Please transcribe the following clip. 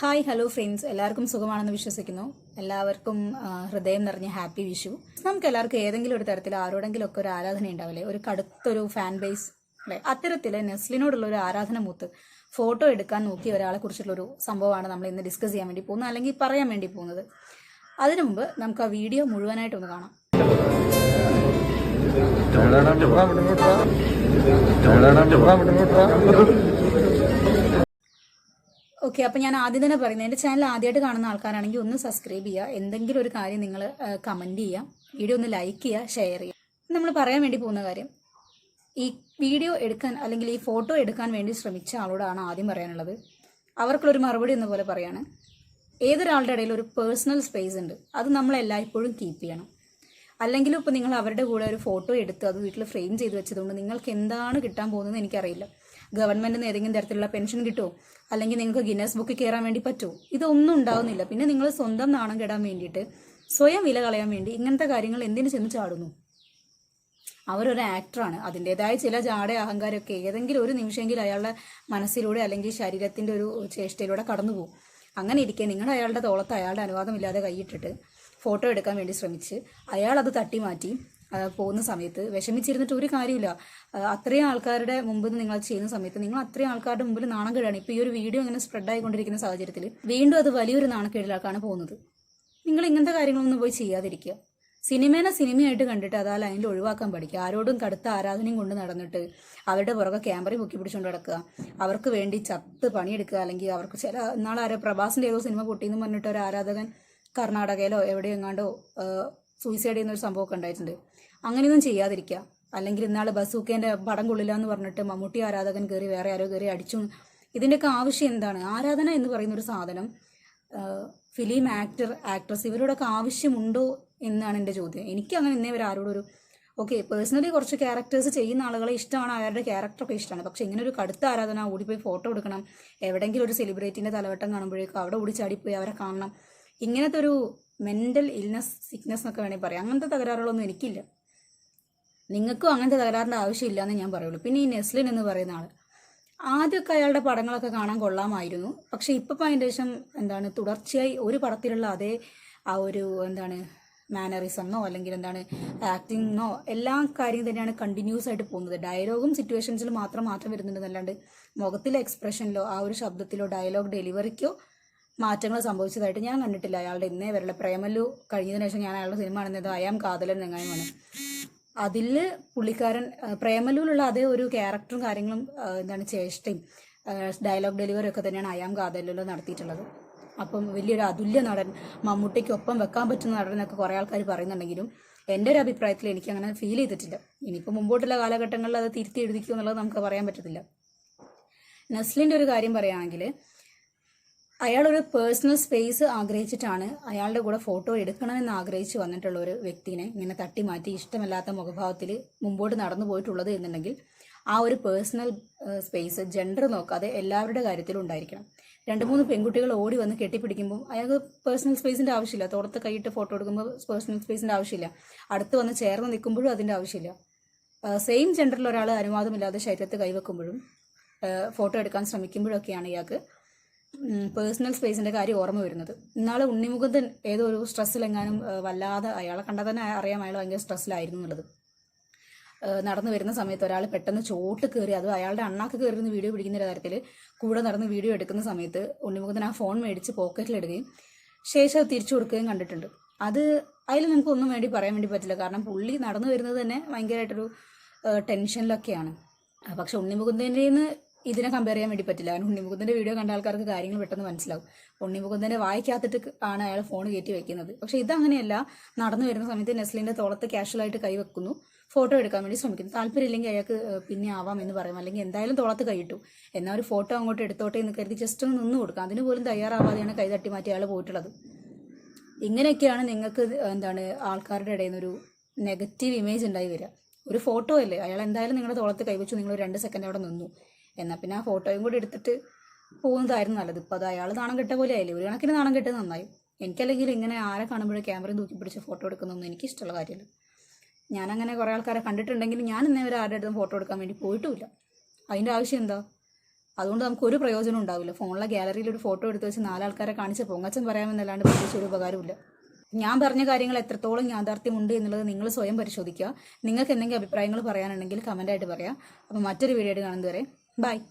Hi hello friends എല്ലാവർക്കും സുഖമാണെന്ന് വിശ്വസിക്കുന്നു. എല്ലാവർക്കും ഹൃദയം നിറഞ്ഞ ഹാപ്പി വിഷു. നമുക്ക് എല്ലാവർക്കും ഏതെങ്കിലും ഒരു തരത്തിൽ ആരോടെങ്കിലും ഒക്കെ ഒരു ആരാധന ഉണ്ടാവില്ലേ? ഒരു കടുത്തൊരു ഫാൻ ബേസ് അല്ലെ? അത്തരത്തിൽ നെസ്ലിനോടുള്ള ഒരു ആരാധന മൂത്ത് ഫോട്ടോ എടുക്കാൻ നോക്കിയ ഒരാളെ കുറിച്ചുള്ള ഒരു സംഭവമാണ് നമ്മൾ ഇന്ന് ഡിസ്കസ് ചെയ്യാൻ വേണ്ടി പോകുന്നത് അല്ലെങ്കിൽ പറയാൻ വേണ്ടി പോകുന്നത്. അതിനു മുമ്പ് നമുക്ക് ആ വീഡിയോ മുഴുവനായിട്ടൊന്ന് കാണാം. ഓക്കെ അപ്പോൾ ഞാൻ ആദ്യം തന്നെ പറയുന്നത് എന്റെ ചാനൽ ആദ്യമായിട്ട് കാണുന്ന ആൾക്കാരാണെങ്കിൽ ഒന്ന് സബ്സ്ക്രൈബ് ചെയ്യുക. എന്തെങ്കിലും ഒരു കാര്യം നിങ്ങൾ കമന്റ് ചെയ്യുക. വീഡിയോ ഒന്ന് ലൈക്ക് ചെയ്യുക ഷെയർ ചെയ്യുക. നമ്മൾ പറയാൻ വേണ്ടി പോകുന്ന കാര്യം ഈ വീഡിയോ എടുക്കാൻ അല്ലെങ്കിൽ ഈ ഫോട്ടോ എടുക്കാൻ വേണ്ടി ശ്രമിച്ച ആളോടാണ് ആദ്യം പറയാനുള്ളത്. അവർക്കുള്ളൊരു മറുപടി എന്ന പോലെ പറയാണ് ഏതൊരാളുടെ ഇടയിൽ ഒരു പേഴ്സണൽ സ്പേസ് ഉണ്ട് അത് നമ്മൾ എല്ലായ്പ്പോഴും കീപ്പ് ചെയ്യണം. അല്ലെങ്കിലും ഇപ്പോൾ നിങ്ങൾ അവരുടെ കൂടെ ഒരു ഫോട്ടോ എടുത്ത് അത് വീട്ടിൽ ഫ്രെയിം ചെയ്ത് വെച്ചതുകൊണ്ട് നിങ്ങൾക്ക് എന്താണ് കിട്ടാൻ പോകുന്നത് എനിക്കറിയില്ല. ഗവൺമെന്റിൽ നിന്ന് ഏതെങ്കിലും തരത്തിലുള്ള പെൻഷൻ കിട്ടുമോ അല്ലെങ്കിൽ നിങ്ങൾക്ക് ഗിന്നസ് ബുക്ക് കയറാൻ വേണ്ടി പറ്റുമോ ഇതൊന്നും ഉണ്ടാവുന്നില്ല. പിന്നെ നിങ്ങൾ സ്വന്തം നാണം കെടാൻ വേണ്ടിയിട്ട് സ്വയം വില കളയാൻ വേണ്ടി ഇങ്ങനത്തെ കാര്യങ്ങൾ എന്തിനു ചെന്ന് ചാടുന്നു? അവരൊരു ആക്ടറാണ് അതിന്റെതായ ചില ജാട അഹങ്കാരമൊക്കെ ഏതെങ്കിലും ഒരു നിമിഷമെങ്കിലും അയാളുടെ മനസ്സിലൂടെ അല്ലെങ്കിൽ ശരീരത്തിന്റെ ഒരു ചേഷ്ടയിലൂടെ കടന്നു പോകും. അങ്ങനെ ഇരിക്കെ നിങ്ങൾ അയാളുടെ തോളത്ത് അയാളുടെ അനുവാദമില്ലാതെ കൈയിട്ടിട്ട് ഫോട്ടോ എടുക്കാൻ വേണ്ടി ശ്രമിച്ച് അയാൾ അത് തട്ടി മാറ്റി പോകുന്ന സമയത്ത് വിഷമിച്ചിരുന്നിട്ട് ഒരു കാര്യമില്ല അത്രയും ആൾക്കാരുടെ മുമ്പിൽ നിങ്ങൾ ചെയ്യുന്ന സമയത്ത് നിങ്ങൾ അത്രയും ആൾക്കാരുടെ മുമ്പിൽ നാണം കേടാണ് ഇപ്പോൾ ഈ ഒരു വീഡിയോ ഇങ്ങനെ സ്പ്രെഡ് ആയിക്കൊണ്ടിരിക്കുന്ന സാഹചര്യത്തിൽ വീണ്ടും അത് വലിയൊരു നാണക്കേടിലേക്കാണ് പോകുന്നത്. നിങ്ങൾ ഇങ്ങനത്തെ കാര്യങ്ങളൊന്നും പോയി ചെയ്യാതിരിക്കുക. സിനിമേനെ സിനിമയായിട്ട് കണ്ടിട്ട് അത് ലൈനിൽ ഒഴിവാക്കാൻ പഠിക്കുക. ആരോടും കടുത്ത ആരാധനയും കൊണ്ട് നടന്നിട്ട് അവരുടെ പുറകെ ക്യാമറ പൊക്കി പിടിച്ചുകൊണ്ട് നടക്കുക. അവർക്ക് വേണ്ടി ചത്ത് പണിയെടുക്കുക. അല്ലെങ്കിൽ അവർക്ക് ചില നാളെ ആരോ പ്രഭാസിന്റെ ഏതോ സിനിമ പൊട്ടിയെന്ന് പറഞ്ഞിട്ട് ഒരു ആരാധകൻ കർണാടകയിലോ എവിടെയെങ്ങാണ്ടോ സൂയിസൈഡ് ചെയ്യുന്ന ഒരു സംഭവമൊക്കെ ഉണ്ടായിട്ടുണ്ട്. അങ്ങനെയൊന്നും ചെയ്യാതിരിക്കുക. അല്ലെങ്കിൽ ഇന്നാൾ ബസൂക്കേന്റെ പടം കൊള്ളില്ല എന്ന് പറഞ്ഞിട്ട് മമ്മൂട്ടി ആരാധകൻ കയറി വേറെ ആരോ കയറി അടിച്ചു ഇതിന്റെയൊക്കെ ആവശ്യം എന്താണ്? ആരാധന എന്ന് പറയുന്ന ഒരു സാധനം ഫിലിം ആക്ടർ ആക്ട്രസ് ഇവരോടൊക്കെ ആവശ്യമുണ്ടോ എന്നാണ് എന്റെ ചോദ്യം. എനിക്ക് അങ്ങനെ ഇന്നേ വരെ ആരോടും ഒരു ഓക്കെ പേഴ്സണലി കുറച്ച് ക്യാരക്ടേഴ്സ് ചെയ്യുന്ന ആളുകളെ ഇഷ്ടമാണ് അവരുടെ ക്യാരക്ടറൊക്കെ ഇഷ്ടമാണ്. പക്ഷെ ഇങ്ങനെ ഒരു കടുത്ത ആരാധന ഓടിപ്പോയി ഫോട്ടോ എടുക്കണം എവിടെയെങ്കിലും ഒരു സെലിബ്രിറ്റിന്റെ തലവട്ടം കാണുമ്പോഴേക്കും അവിടെ ഓടി ചാടിപ്പോയി അവരെ കാണണം ഇങ്ങനത്തെ ഒരു മെന്റൽ ഇൽനെസ് സിക്നെസ് എന്നൊക്കെ വേണമെങ്കിൽ പറയാം. അങ്ങനത്തെ തകരാറുകളൊന്നും എനിക്കില്ല. നിങ്ങൾക്കും അങ്ങനത്തെ തകരാറിന്റെ ആവശ്യമില്ല എന്ന് ഞാൻ പറയുള്ളൂ. പിന്നെ ഈ നെസ്ലിൻ എന്ന് പറയുന്ന ആൾ ആദ്യമൊക്കെ അയാളുടെ പടങ്ങളൊക്കെ കാണാൻ കൊള്ളാമായിരുന്നു. പക്ഷേ ഇപ്പം അതിന്റെ ശേഷം എന്താണ് തുടർച്ചയായി ഒരു പടത്തിലുള്ള അതേ ആ ഒരു എന്താണ് മാനറിസമെന്നോ അല്ലെങ്കിൽ എന്താണ് ആക്ടിങ്ങോ എല്ലാ കാര്യം തന്നെയാണ് കണ്ടിന്യൂസ് ആയിട്ട് പോകുന്നത്. ഡയലോഗും സിറ്റുവേഷൻസിൽ മാത്രം മാറ്റം വരുന്നുണ്ട് എന്നല്ലാണ്ട് മുഖത്തിലെ എക്സ്പ്രഷനിലോ ആ ഒരു ശബ്ദത്തിലോ ഡയലോഗ് ഡെലിവറിക്കോ മാറ്റങ്ങൾ സംഭവിച്ചതായിട്ട് ഞാൻ കണ്ടിട്ടില്ല. അയാളുടെ ഇന്നേ വരെയുള്ള പ്രേമല്ലു കഴിഞ്ഞതിന് ശേഷം ഞാൻ അയാളുടെ സിനിമ കാണുന്നത് അയാം കാതലൻ എങ്ങാനുമാണ് അതിൽ പുള്ളിക്കാരൻ പ്രേമലൂലുള്ള അതേ ഒരു ക്യാരക്ടറും കാര്യങ്ങളും എന്താണ് ചേഷ്ടയും ഡയലോഗ് ഡെലിവറി ഒക്കെ തന്നെയാണ് അയാം കാതലിലോ നടത്തിയിട്ടുള്ളത്. അപ്പം വലിയൊരു അതുല്യ നടൻ മമ്മൂട്ടിക്കൊപ്പം വെക്കാൻ പറ്റുന്ന നടൻ എന്നൊക്കെ കുറേ ആൾക്കാർ പറയുന്നുണ്ടെങ്കിലും എന്റെ ഒരു അഭിപ്രായത്തിൽ എനിക്ക് അങ്ങനെ ഫീൽ ചെയ്തിട്ടില്ല. ഇനിയിപ്പോൾ മുമ്പോട്ടുള്ള കാലഘട്ടങ്ങളിൽ അത് തിരുത്തി എഴുതിക്കുമെന്നുള്ളത് നമുക്ക് പറയാൻ പറ്റത്തില്ല. നസ്ലിന്റെ ഒരു കാര്യം പറയുകയാണെങ്കിൽ അയാളൊരു പേഴ്സണൽ സ്പേസ് ആഗ്രഹിച്ചിട്ടാണ് അയാളുടെ കൂടെ ഫോട്ടോ എടുക്കണമെന്ന് ആഗ്രഹിച്ച് വന്നിട്ടുള്ള ഒരു വ്യക്തിനെ ഇങ്ങനെ തട്ടി മാറ്റി ഇഷ്ടമല്ലാത്ത മുഖഭാവത്തിൽ മുമ്പോട്ട് നടന്നു പോയിട്ടുള്ളത് എന്നുണ്ടെങ്കിൽ ആ ഒരു പേഴ്സണൽ സ്പേസ് ജെൻഡർ നോക്കാതെ എല്ലാവരുടെ കാര്യത്തിലും ഉണ്ടായിരിക്കണം. രണ്ട് മൂന്ന് പെൺകുട്ടികൾ ഓടി വന്ന് കെട്ടിപ്പിടിക്കുമ്പോൾ അയാൾക്ക് പേഴ്സണൽ സ്പേസിന്റെ ആവശ്യമില്ല. തോളത്ത് കൈയിട്ട് ഫോട്ടോ എടുക്കുമ്പോൾ പേഴ്സണൽ സ്പേസിന്റെ ആവശ്യമില്ല. അടുത്ത് വന്ന് ചേർന്ന് നിൽക്കുമ്പോഴും അതിന്റെ ആവശ്യമില്ല. സെയിം ജെൻഡറിൽ ഒരാൾ അനുവാദമില്ലാതെ ശരീരത്ത് കൈവെക്കുമ്പോഴും ഫോട്ടോ എടുക്കാൻ ശ്രമിക്കുമ്പോഴൊക്കെയാണ് ഇയാൾക്ക് പേഴ്സണൽ സ്പേസിന്റെ കാര്യം ഓർമ്മ വരുന്നത്. ഇന്നാൾ ഉണ്ണിമുകുന്ദൻ ഏതോ ഒരു സ്ട്രെസ്സിലെങ്ങാനും വല്ലാതെ അയാളെ കണ്ടാൽ തന്നെ അറിയാം അയാൾ ഭയങ്കര സ്ട്രെസ്സിലായിരുന്നു എന്നുള്ളത്. നടന്നു വരുന്ന സമയത്ത് ഒരാൾ പെട്ടെന്ന് ചോട്ട് കയറി അത് അയാളുടെ അണ്ണാക്ക് കയറുന്ന വീഡിയോ പിടിക്കുന്ന ഒരു തരത്തിൽ കൂടെ നടന്ന് വീഡിയോ എടുക്കുന്ന സമയത്ത് ഉണ്ണിമുകുന്ദൻ ആ ഫോൺ മേടിച്ച് പോക്കറ്റിലിടുകയും ശേഷം അത് തിരിച്ചു കൊടുക്കുകയും കണ്ടിട്ടുണ്ട്. അത് അതിൽ നമുക്ക് ഒന്നും വേണ്ടി പറയാൻ വേണ്ടി പറ്റില്ല. കാരണം പുള്ളി നടന്നു വരുന്നത് തന്നെ ഭയങ്കരമായിട്ടൊരു ടെൻഷനിലൊക്കെയാണ് പക്ഷെ ഉണ്ണിമുകുന്ദന്റെ ഇതിനെ കമ്പയർ ചെയ്യാൻ വേണ്ടി പറ്റില്ല. കാരണം ഉണ്ണിമുകുന്ദന്റെ വീഡിയോ കണ്ട ആൾക്കാർക്ക് കാര്യങ്ങൾ പെട്ടെന്ന് മനസ്സിലാവും. ഉണ്ണിമുകുന്ദന്റെ വായിക്കാത്തിട്ട് ആണ് അയാൾ ഫോൺ കയറ്റി വെക്കുന്നത്. പക്ഷെ ഇതങ്ങനെയല്ല. നടന്നു വരുന്ന സമയത്ത് നെസ്ലിന്റെ തോളത്ത് കാഷ്വലായിട്ട് കൈവെക്കുന്നു ഫോട്ടോ എടുക്കാൻ വേണ്ടി ശ്രമിക്കുന്നു. താല്പര്യമില്ലെങ്കിൽ അയാൾക്ക് പിന്നെ ആവാം എന്ന് പറയും. അല്ലെങ്കിൽ എന്തായാലും തോളത്ത് കൈയിട്ടു എന്നാൽ ഒരു ഫോട്ടോ അങ്ങോട്ട് എടുത്തോട്ടെ എന്ന് കരുതി ജസ്റ്റ് ഒന്ന് നിന്ന് കൊടുക്കാം. അതിന് പോലും തയ്യാറാവാതെയാണ് കൈ തട്ടി മാറ്റി അയാൾ പോയിട്ടുള്ളത്. ഇങ്ങനെയൊക്കെയാണ് നിങ്ങൾക്ക് എന്താണ് ആൾക്കാരുടെ ഇടയിൽ നിന്നൊരു നെഗറ്റീവ് ഇമേജ് ഉണ്ടായി വരിക. ഒരു ഫോട്ടോ അല്ലേ? അയാൾ എന്തായാലും നിങ്ങളുടെ തോളത്ത് കൈവച്ചു നിങ്ങൾ രണ്ട് സെക്കൻഡ് അവിടെ നിന്നു. എന്നാൽ പിന്നെ ആ ഫോട്ടോയും കൂടി എടുത്തിട്ട് പോകുന്നതായിരുന്നു നല്ലത്. ഇപ്പോൾ അത് അയാൾ നാണം കെട്ട പോലെ ആയില്ലേ ഒരു കണക്കിന് നാണം കെട്ടത് നന്നായി. എനിക്കല്ലെങ്കിൽ ഇങ്ങനെ ആരെ കാണുമ്പോഴും ക്യാമറയും തൂക്കി പിടിച്ച് ഫോട്ടോ എടുക്കുന്നൊന്നും എനിക്ക് ഇഷ്ടമുള്ള കാര്യമില്ല. ഞാനങ്ങനെ കുറേ ആൾക്കാരെ കണ്ടിട്ടുണ്ടെങ്കിലും ഞാൻ ഇന്നേ വരെ ആരുടെ അടുത്തും ഫോട്ടോ എടുക്കാൻ വേണ്ടി പോയിട്ടുമില്ല അതിന്റെ ആവശ്യം എന്താ? അതുകൊണ്ട് നമുക്ക് ഒരു പ്രയോജനം ഉണ്ടാവില്ല. ഫോണിലെ ഗാലറിയിൽ ഒരു ഫോട്ടോ എടുത്ത് വെച്ച് നാലാൾക്കാരെ കാണിച്ച് പൊങ്ങച്ചൻ പറയാമെന്നല്ലാണ്ട് പ്രത്യേകിച്ച് ഒരു ഉപകാരമില്ല ഞാൻ പറഞ്ഞ കാര്യങ്ങൾ എത്രത്തോളം യാഥാർത്ഥ്യമുണ്ട് എന്നുള്ളത് നിങ്ങൾ സ്വയം പരിശോധിക്കുക. നിങ്ങൾക്ക് എന്തെങ്കിലും അഭിപ്രായങ്ങൾ പറയാനുണ്ടെങ്കിൽ കമന്റായിട്ട് പറയാം. അപ്പോൾ മറ്റൊരു വീഡിയോ ആയിട്ട് കാണുന്നതുവരെ Bye.